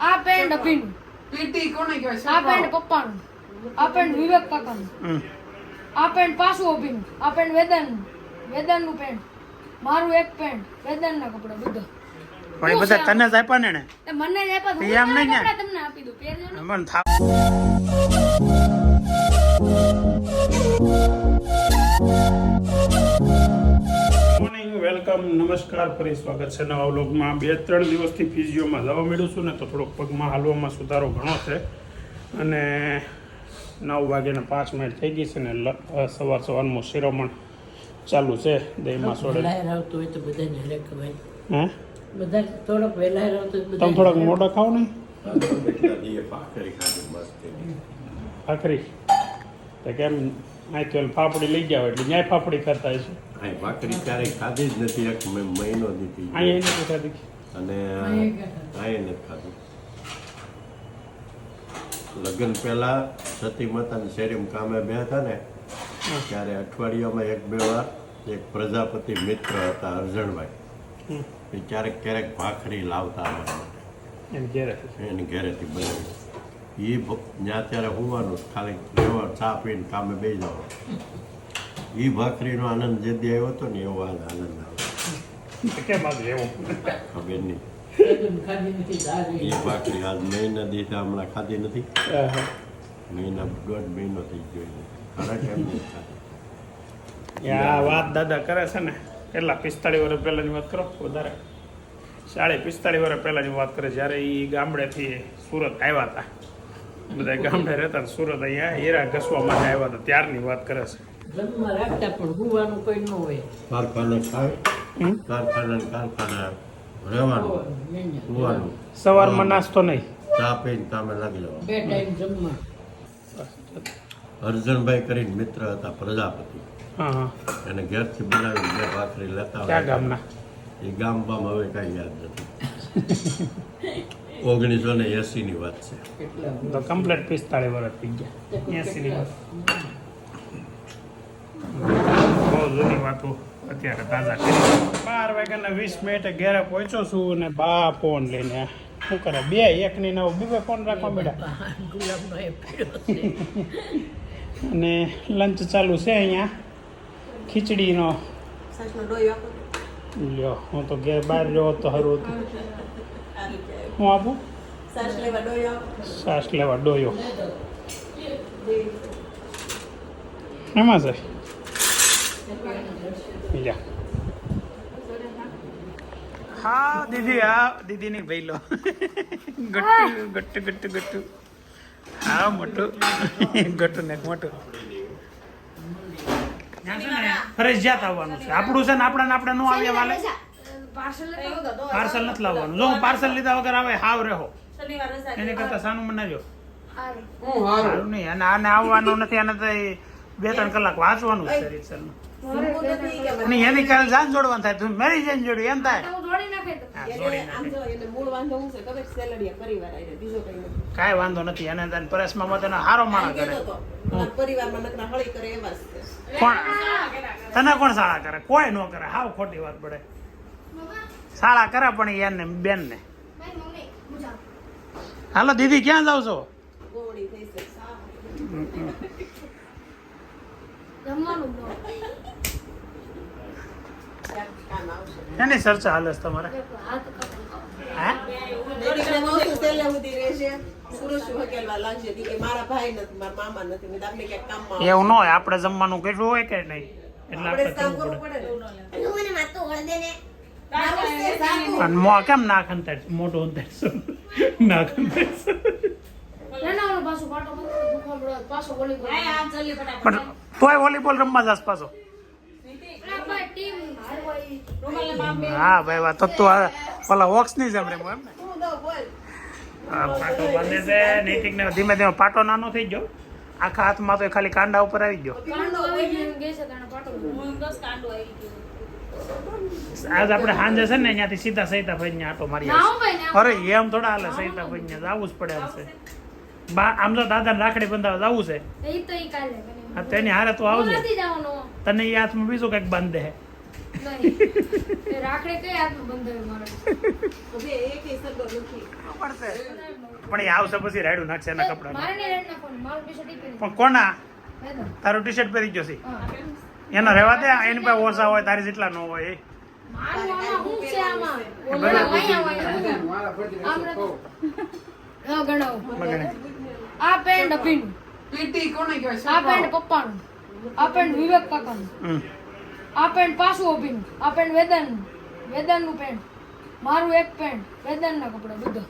આ pant અભિનું PT કોને કહેવાય આ પેન્ટ પપ્પાનું. આ પેન્ટ વિવેક કાકાનું. આ પેન્ટ પાછું અભિન. આ પેન્ટ વેદાંતનું વેદાંતનું પેન્ટ મારું એક પેન્ટ વેદાંતના કપડા બધા. પણ એ બધા તને જ આપ્યા ને મને જ આપ્યા એમ નહીં ને? તમને આપી દઉં. પહેરજો ને. મને થાપ મોર્નિંગ વેલકમ નમસ્કાર ફરી સ્વાગત છે નવા વ્લોગમાં. બે ત્રણ દિવસથી ફિઝિયોમાં જવા મળ્યું છું ને તો થોડોક પગમાં હાલવામાં સુધારો ઘણો છે. અને નવ વાગ્યાને પાંચ મિનિટ થઈ ગઈ છે ને સવાર સવારનું શિરોમણ ચાલુ છે. દહીંમાં સોડે આવતું હોય તો બધાને હરે ખવાય હે? બધા થોડોક વહેલા આવતું તમે થોડાક મોટા ખાઓ ને. ભાખરી. તો કેમ? ઓલી ફાફડી લઈ જાવ એટલે ન્યાય ફાફડી ખાતા હશે. અહીં ભાખરી ક્યારેય ખાધી જ નથી એક મ- મહિનો દીધી અને અહીં નથી ખાધું. લગ્ન પહેલા સતી માતાને શેરીમાં કામે બે હતા ને ત્યારે અઠવાડિયામાં એક બે વાર એક પ્રજાપતિ મિત્ર હતા અરજણભાઈ એ ક્યારેક ક્યારેક ભાખરી લાવતા અમારા માટે એમ ઘેરે એની ઘેરેથી બનાવી. એ ત્યાં ત્યારે હોવાનું ખાલી ચા પીને કામે બે જવાનું. એ ભાખરીનો આનંદ જે દી આવ્યો હતો ને એવો આનંદ આવ્યો કેમ આજે એવું? ખબર નહીં. એ ભાખરી આજ મહિના દીધા હમણાં ખાધી નથી. મહિના દોઢ મહિનો થઈ ગયો ખરા કેમ આ વાત દાદા કરે છે ને કેટલા પિસ્તાળીસ વર્ષ પહેલાંની વાત કરો વધારે. સાડી પિસ્તાળીસ વર્ષ પહેલાંની વાત કરે જ્યારે એ ગામડેથી સુરત આવ્યા હતા. બધા ગામડે રહેતા સુરત અહીંયા હીરા ઘસવા માટે આવ્યા હતા ત્યારની વાત કરે છે. જમવા રાખતા પણ હુવાનું કોઈ ન હોય. કારખાને ખાય કારખાના કારખાના રહેવાનું હોવાનું, સવારમાં નાસ્તો નહીં. ચા પીને કામે લાગી જવાનું. બે ટાઈમ જમવા. અરજણભાઈ કરીને મિત્ર હતા પ્રજાપતિ. હા હા. એને ઘેરથી બનાવીને બે ભાખરી લેતા ગામના? એ ગામ બામ હવે કાંઈ યાદ નથી. ઓગણીસો ને એસી ની વાત છે. કમ્પ્લેટ પિસ્તાળીસ વર્ષ થઈ ગયા. એસીની વાત. બહુ જૂની વાતો અત્યારે તાજા કરી બાર વાગ્યાના વીસ મિનિટે ઘેરે પહોંચ્યો છું ને બા ફોન લઈને. શું કરે? બે, એક ની નવ ફોન રાખવા મળ્યા અને લંચ ચાલુ છે અહીંયા. ખીચડીનો. લ્યો, હું તો ઘેર બહાર રહ્યો તો સારું હતું. હું આપું? શ્વાસ લેવા ડોયો. એમાં લ્યો હા દીદી હા દીદીની ભાઈ લો ગટ્ટુ ગટ્ટુ ગટ્ટુ ગટ્ટુ. હા મોટું. ગટ્ટુ ને મોટું ફરજિયાત આવવાનું છે. આપણું છે ને આપણે ને આપણે નો આવ્યા વાલે. પાર્સલ પાર્સલ નથી લાવવાનું. જો હું પાર્સલ લીધા વગર આવે હાવ રહો. એની કરતા સાનું મનાજો હું હારું. સારું નહીં. અને આને આવવાનું નથી આને તો એ બે ત્રણ કલાક વાંચવાનું છે રીતસરમાં અને એની કાલે જાન જોડવાનું થાય તું મેરી જાન જોડ્યું એમ થાય. હું જોડી નાખે તો હા, જોડી નાખે. મૂળ વાંધો હું છે? ખબર છે? સેલરિયા પરિવાર આયરે, બીજો કઈ વાંધો નથી તને પરેશમાં મત એનો હારો માણા કરે. કહેતો હતો, મારા પરિવારમાં નકરા હળી કરે એવા જ છે. કોણ? તને કોણ શાળા કરે? કોઈ ન કરે. હાવ ખોટી વાત પડે. શાળા કરે પણ એને બેન ને હાલો દીદી ક્યાં જાવ છો? ગોળી થઈ છે. જમવાનું ન ક્યાંક કામ આવશે. એની ચર્ચા હાલે છે તમારે. એવું ન હોય આપણે જમવાનું કેટલું હોય કે નહીં? એટલે આપણે મો કેમ ના અંતર મોટો અંતર ના વોલીબોલ. પણ તોય વોલીબોલ રમવા જાસ પાછો આ ભાઈ ટીમ હારવા ઈ. હા ભાઈ વાત તો તું આ ઓલા વોક્સની જેમ રમો એમ ને? પાટો બાંધે છે નૈતિક ને ધીમે ધીમે પાટો નાનો થઈ ગયો. આખા હાથમાં તો ખાલી કાંડા ઉપર આવી ગયો. આજ આપણે સાંજે છે ને અહીંયાથી સીધા સહિતા ભાઈ ને આટો મારી આવીશું. અરે એમ થોડા હાલે સહિતા ભાઈ ને જવું જ પડે બા આમ તો દાદા રાખડી બંધાવા જવું છે. હા તેની હારે તો આવજે. તને એ હાથમાં બીજું કંઈક બાંધે હે. નહીં રાખડે કઈ હાથમાં બંધાયું મારે? હવે એકેય નથી પણ એ આવશે પછી રાયડું નાખશે એના કપડા પણ કોના? તારું ટી શર્ટ પહેરી ગયો છે. એના રહેવા દે એની પાસે ઓછા હોય તારી જેટલા ન હોય એ. આ પેન્ટ અભિનું. પીટી કોને કહેવાય? આ પેન્ટ પપ્પાનું. આ પેન્ટ વિવેક કાકાનું. આ પેન્ટ પાછું અભિનું આ પેન્ટ વેદન વેદનનું પેન્ટ મારું એક પેન્ટ વેદનના કપડા બધા.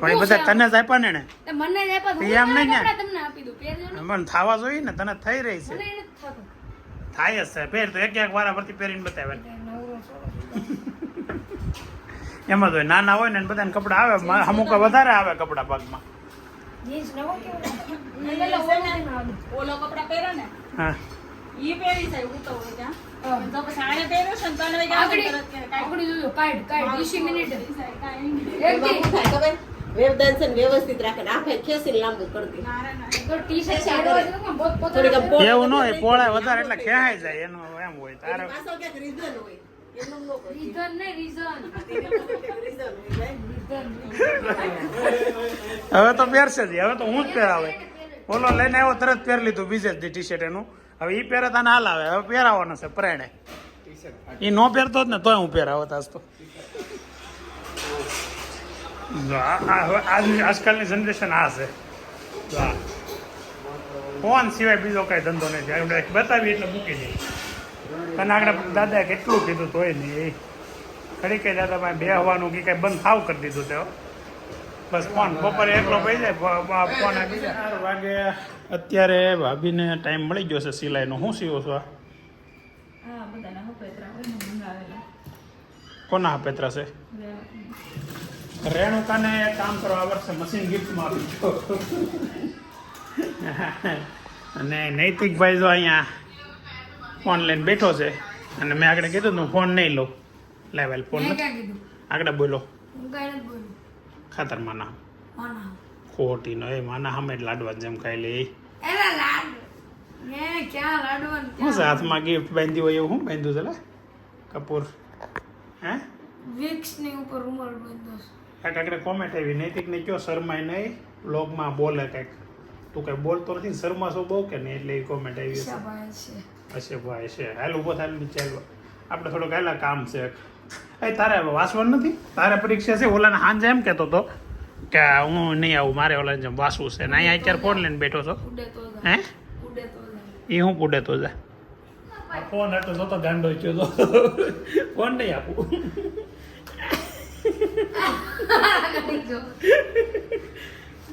પણ એ બધા તને જ આપ્યા ને એને. મને જ આપ્યા તો એમ નહીં મારા તમને આપી દઉં પહેરજો ને પણ થવા જોઈએ ને તને થઈ રહી છે. મને એને થાય જ છે પહેર તો એક એક વારા પરથી પહેરીને બતાવે. એમાં તો નાના હોય ને બધાને કપડા આવે અમુક વધારે આવે કપડા પગમાં જીન્સ નવો કેવો? ઓલો કપડા પહેરો ને. હા. ઈ પહેરી જાય હું તો હોય ત્યાં. તો પછી આને પહેર્યો છે ને ત્રણ વાગે આવે આગળી. ને તરત કે કાંઈ આગળી જોજો કાઢ કાઢ 20 મિનિટ. કાંઈ નહીં. એક એમાં શું થાય ખબર? વેવદાન છે ને વ્યવસ્થિત રાખે ને આફે લાંબુ કરી દે. ના, ના, ના. તો ટી શર્ટ પહેરવા જ નતું, પોત- પોતાના થોડીક આમ પોળ- એવું ન હોય પોળા વધારે એટલે ખેંચાઈ જાય એનું એમ હોય તારે. રીઝન હોય, હવે તો પહેરશે જ હવે તો હું જ પહેરાવે. ઓલો લઈને આવ્યો તરત પહેરી લીધું બીજે જ ટી શર્ટ એનું. હવે એ પહેરે તને હાલ આવે. હવે પહેરાવાનો છે પ્રેણે. એ નો પહેરતો જ ને તોય હું પહેરાવત આજ તો. આજકાલની જનરેશન આ છે. ફોન સિવાય બીજો કઈ ધંધો નથી. આપણે બતાવી એટલે મૂકી દઈએ તને આગળ દાદાએ કેટલું કીધું તોય નહીં. એ ખરી કઈ દાદા બે હવાનું કે કઈ બંધ થાવ કરી દીધું તે. બસ ફોન બપોરે એકલો પડી જાય ફોન આપી ચાર વાગે અત્યારે ભાભીને ટાઈમ મળી ગયો છે સિલાઈનો. હું સીવો છો? હા. કોના પેત્રા છે? રેણુકાને એક કામ કરો આ વર્ષે મશીન ગિફ્ટમાં આપી અને નૈતિકભાઈ જો અહીંયા ફોન લઈને બેઠો છે અને મેં આગળ કીધું તું ફોન નહીં લઉં લેવલ ફોન મેં આગળ બોલો. હું બોલ્યું ખાતરમાં ના માના. ખોટીનો એ માના હમે જ લાડવા જેમ ખાઈ લે. છે હાથમાં ગિફ્ટ બાંધ્યું હોય એવું શું બાંધ્યું છે કપૂર. હે? વિક્સની ઉપર રૂમાલ બાંધ્યો છે. આગળ કોમેન્ટ આવી નૈતિક ને કયો શર્માય નહીં. બ્લોગમાં બોલે કંઈક. તું કંઈ બોલતો નથી શરમાશો બહુ કે નહીં? એટલે એ કોમેન્ટ આવી હશે. ભાઈ છે હાલ ઊભો થાય નીચે હાલ આપણે થોડુંક હાલા કામ છે એ તારે વાસવાનું નથી? તારે પરીક્ષા છે ઓલાને હાંજે એમ કહેતો હતો કે હું નહીં આવું મારે ઓલા જેમ વાસવું છે. ને અહીંયા અત્યારે ફોન લઈને બેઠો છો. હે? ઉડે તો જા એ હું પૂડે તો જા ફોન હતો જોતો ગાંડો થયો તો. ફોન નહીં આપું.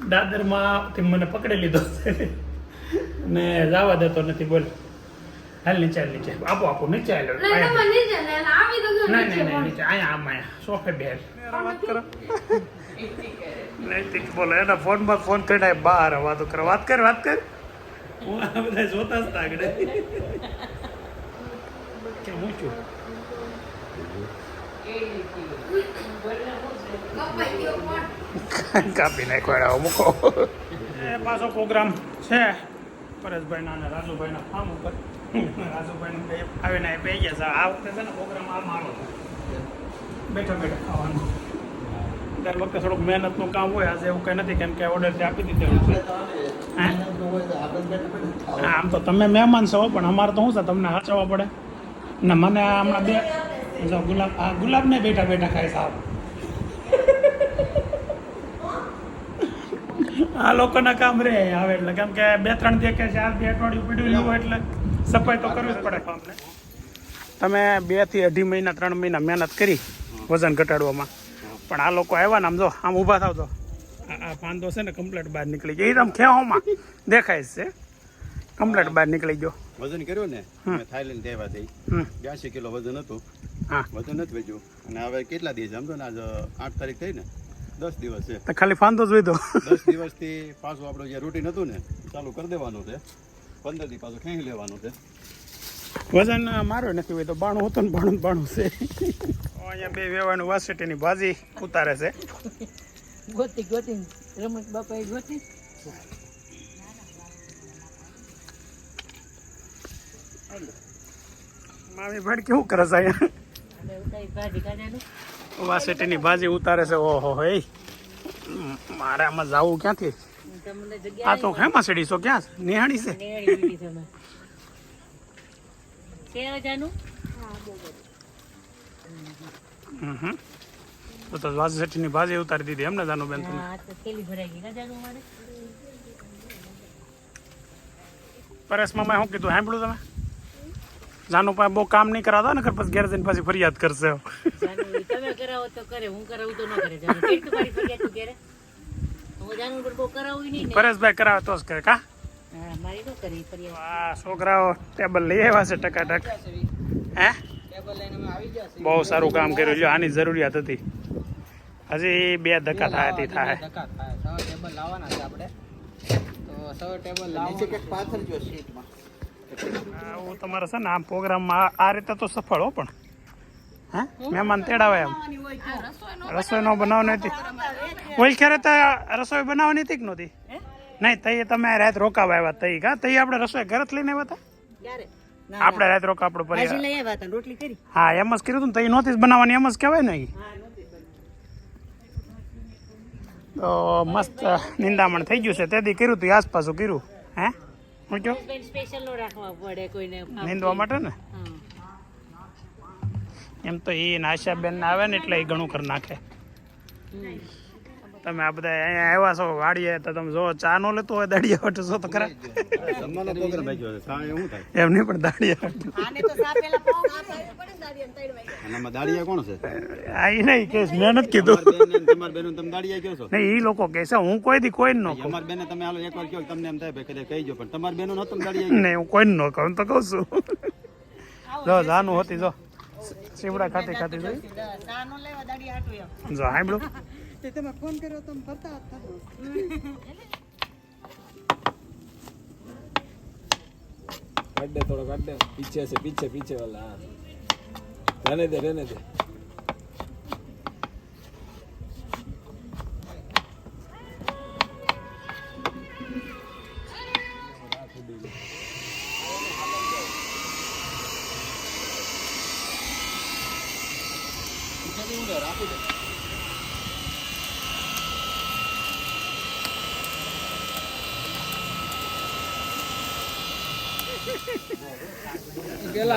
દાદરમાં મને પકડી લીધો છે. ને જવા દેતો નથી બોલ. હાલ નીચે હાલ નીચે. આપો આપો નીચે હાલ. નહીં તમે નીચે અહીંયા આમાં અહીંયા સોફે બેર વાત કરો. નૈતિક બોલો. એના ફોનમાં ફોન કરીને બહાર વાતો કરો. વાત કર વાત કર. હું આ બધા જોતા જ તાગડે. હું છું? કાપી નાખવાડા મૂકો. એ પાછો પ્રોગ્રામ છે. પરેશભાઈના અને રાજુભાઈના ફાર્મ ઉપર. રાજુભાઈને બે આવીને અહીં બે ગયા છે. આ વખતે છે ને પ્રોગ્રામ આ મારો બેઠા બેઠા ખાવાનું. દર વખતે થોડુંક મહેનતનું કામ હોય આજે એવું કંઈ નથી કેમ કે જે આપી દીધેલું છે. આમ તો તમે મહેમાન છો પણ અમારે તો શું છે તમને હાચવા પડે? ને મને હમણાં બે જો ગુલાબ આ ગુલાબને બેઠા બેઠા ખાય સાવ આ લોકોના કામ રે આવે એટલે. કેમ કે બે ત્રણ દે કે ચાર બે અઠવાડિયું પીડ્યું હોય એટલે. સફાઈ તો કરવી જ પડે. તમે બેથી અઢી મહિના ત્રણ મહિના મહેનત કરી વજન ઘટાડવામાં. પણ આ લોકો આવ્યા ને આમ જો આમ ઊભા થાવ તો આ આ પાંદો છે ને કમ્પ્લેટ બહાર નીકળી ગયો. એ આમ ખેવામાં દેખાય જ છે. કમ્પ્લેટ બહાર નીકળી ગયો. વજન કર્યું ને થાઈલેન્ડ દેવા દઈ બ્યાસી કિલો વજન હતું. હા. વજન નથી વેચ્યું અને હવે કેટલા દિવસ સમજો ને આજે આઠ તારીખ થઈ ને દસ દિવસ છે. તો ખાલી ફાંદો જ વધો દસ દિવસથી પાછું આપણું જે રૂટીન હતું ને ચાલુ કરી દેવાનું છે. પંદરથી પાછું ખેંચી લેવાનું છે. વજન મારો નથી હોય તો બાણું હતું ને બાણું બાણું છે. અહીંયા બે વેવાનું વાસેટીની ભાજી ઉતારે છે. ગોતી ગોતી. રમત બાપાએ ગોતી. મામી ભેડ કેવું કરે છે અહીંયા? વાસેટીની ભાજી ઉતારે છે. ઓહો હે. મારે આમાં જવું ક્યાંથી? આ તો ખેમાં સીડીશો ક્યાં છે? નિહાળી છે? હમ હમ. તો તો ની ભાજી ઉતારી દીધી એમને જાનું બેન તમે પરેશ મામા શું કીધું સાંભળ્યું તમે? જાનું પાસે બહુ કામ નહીં કરાવતા ને પછી ઘેર જઈને પાછી ફરિયાદ કરશે. તમે કરાવો તો કરે હું કરાવું તો ન કરે જાનું. કેટલું મારી ફરિયાદ કરે પરેશભાઈ કરાવે તો જ કરે કા? હા મારી ન કરી ફરિયાદ આ છોકરાઓ ટેબલ લઈ આવ્યા છે ટકાટક હે? બહુ સારું કામ કર્યું. છે આની જરૂરિયાત હતી. હજી બે ધક્કા થાય તે થાય આવું તમારે છે ને આ પ્રોગ્રામમાં આ રીતે તો સફળ હો પણ. હે? મહેમાન તેડાવે એમ. રસોઈ નો બનાવવાની હતી ઓલ ખેરે તો રસોઈ બનાવવાની હતી કે નહોતી? નહીં તઈ તમે રાત રોકાવા આવ્યા તઈ કા? તઈ આપણે રસોઈ ઘરે લઈને આવ્યા હતા? આપણે રાત રોકા આપણું પરિવાર. રોટલી કરી. હા એમ જ કર્યું હતું તઈ નહોતી જ બનાવવાની એમ જ કહેવાય ને તો મસ્ત નિંદામણ થઈ ગયું છે. તેથી કર્યું તું આસપાસું કર્યું. હે? હું કહો સ્પેશિયલ નો રાખવા પડે કોઈને. નીંદવા માટે ને? એમ તો એ નાશાબેન આવે ને એટલે એ ઘણું કરી નાખે. તમે આ બધા અહીંયા આવ્યા છો વાડીએ તો તમે જો ચા નો લેતો હોય દાડિયા હટો છો તો ખરા. એમ નહીં પણ દાડિયા કોણ છે? આ એ નહીં કે મહેનત કીધું. તમારી બેન તમે દાડિયા કહો છો? નહીં એ લોકો કહે છે હું કોઈ દી કોઈ ન કહું. અમારી બેને તમે હાલો એકવાર કહો તમને એમ થાય ભાઈ કદાચ કહી જો પણ તમારી બેનો નહોતું દાડિયા નહીં હું કોઈ ન કહું તો કહું છું. જો જાનું હતી જો. શિવડા ખાતે ખાતે જોઈ જો હાંભળો. તે તમે ફોન કર્યો તો ફરતા હતા. કાઢ દે થોડો કાઢ દે પીછે છે પીછે પીછે વાલા રહેને દે રહેને દે.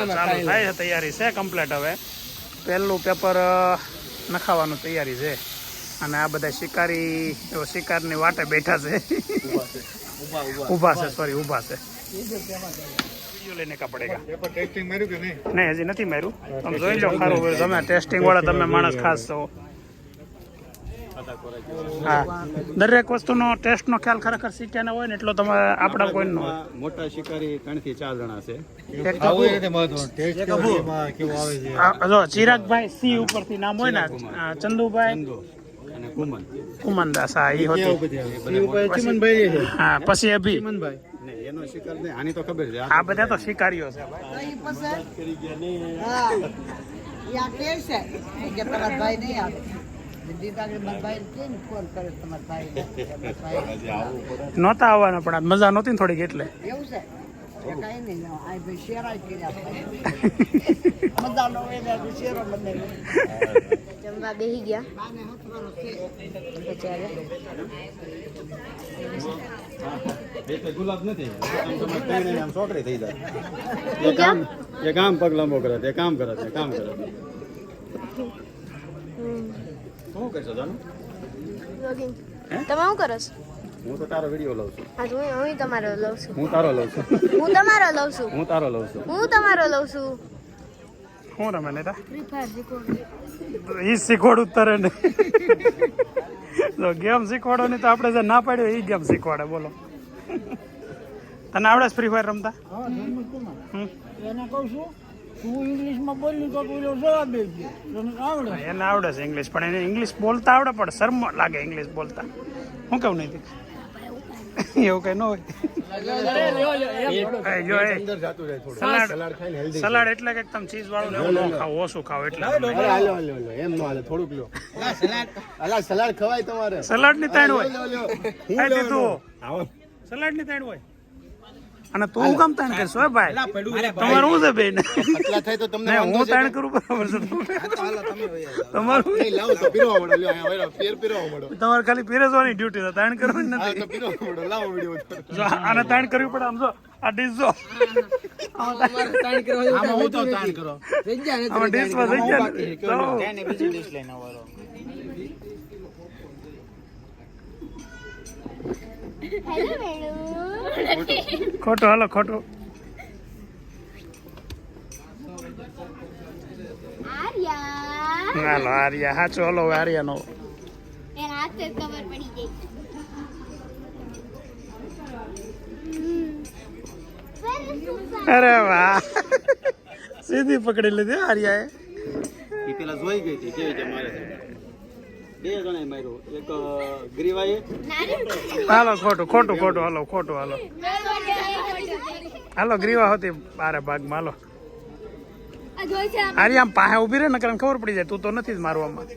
ચાલુ થાય. છે તૈયારી છે કમ્પ્લીટ હવે. પહેલું પેપર નખાવાનું તૈયારી છે. અને આ બધા શિકારી એવો શિકારની વાટે બેઠા છે. ઊભા છે સોરી ઊભા છે. લઈને પડેગા નહીં? હજી નથી માર્યું. તમે જોઈ લો ખારું તમે ટેસ્ટિંગ વાળા તમે માણસ ખાસ છો. હા. દરેક વસ્તુનો ટેસ્ટનો ખ્યાલ ખરેખર શીખ્યા હોય ને એટલો તમે આપણા કોઈનો નો મોટા શિકારી ત્રણથી ચાર જણા છે. જો ચિરાગભાઈ સી ઉપરથી નામ હોય ને ચંદુભાઈ ચંદુ અને કુમન. કુમનદાસ હા ઈ હોતી. હા પછી અભી ને એનો શિકાર નહીં આની તો ખબર છે. આ બધા તો શિકારીઓ છે ભાઈ. નહોતા આવવાના પણ આ મજા નહોતી ને થોડીક એટલે. જમવા બેસી ગયા. બે તો ગુલાબ નથી છોકરી થઈ જાય એ કામ એ કામ પગ લાંબો કરે એક કામ કરે એક કામ કરે શું કરશો જાનું તમે શું કરો છો? હું તો તારો વિડિયો લઉં છું. હા હું હું તમારો લઉં છું. હું તારો લઉં છું. હું તમારો લઉં છું. હું તારો લઉં છું. હું તમારો લઉં છું. શું રમે નેતા ફ્રી ફાયર શીખો ઈ શીખવાડું તારે ને. જો ગેમ શીખવાડો નહીં તો આપણે જે ના પાડ્યો એ ગેમ શીખવાડે બોલો. તને આવડે ફ્રી ફાયર રમતા? હમ? એને કહું છું તું ઇંગ્લિશમાં બોલી તો તું જવાબ દેજે તને આવડે એને આવડે છે ઇંગ્લિશ પણ એને ઇંગ્લિશ બોલતા આવડે પણ શરમ લાગે ઇંગ્લિશ બોલતા. હું કેવું નહીં એવું કઈ ન હોય. એ જો એ સલાડ. સલાડ એટલે કે તમે ચીઝ વાળું ને એવું ન ખાવ ઓછું ખાવ એટલે એમ ન હાલે થોડુંક લો. અલા સલાડ ખવાય તમારે. સલાડની તાણ હોય. દીધું. સલાડની તાણ હોય. અને તું હું કામ તાણ કરશો હે. ભાઈ? તમારું શું છે બેન? એટલા થાય તો તમને હું તાણ કરું બરાબર છે તમારું લાવ તો પીરવા પડો લ્યો અહીંયા વળો, ફેર પીરવા પડો તમારે ખાલી પીરસવાની ડ્યુટી છે તાણ કરવાની નથી. તો પીરવા પડો લાવો વિડિયો જો આને તાણ કરવી પડે આમ જો આ ડીશ જો. આમાં કરો? થઈ જાય ને. તો હેલો. મેડમ ખોટું હાલો ખોટો. હાલો આર્યા. હાચો હલો પડી ગઈ. અરે વાહ. સીધી પકડી લીધી આર્યા એ પેલા જોઈ ગઈ હતી કેવી છે મારે છે. બે જણાએ માર્યો. એક ગ્રીવાએ. હાલો ખોટું ખોટું ખોટું હાલો ખોટું હાલો. હાલો ગ્રીવા હતી બારે ભાગમાં હાલો. આર્યા આમ પાસે ઊભી રહે ને કારણ ખબર પડી જાય તું તો નથી જ મારવામાં.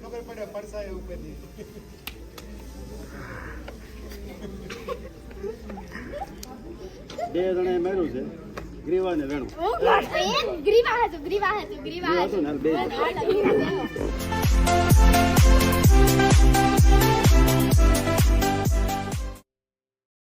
બે જણાએ માર્યું છે. ગ્રીવા ને વેણું ગ્રીવા હતું ગ્રીવા હતું ગ્રીવા ગ્રીવા હતું બે. Thank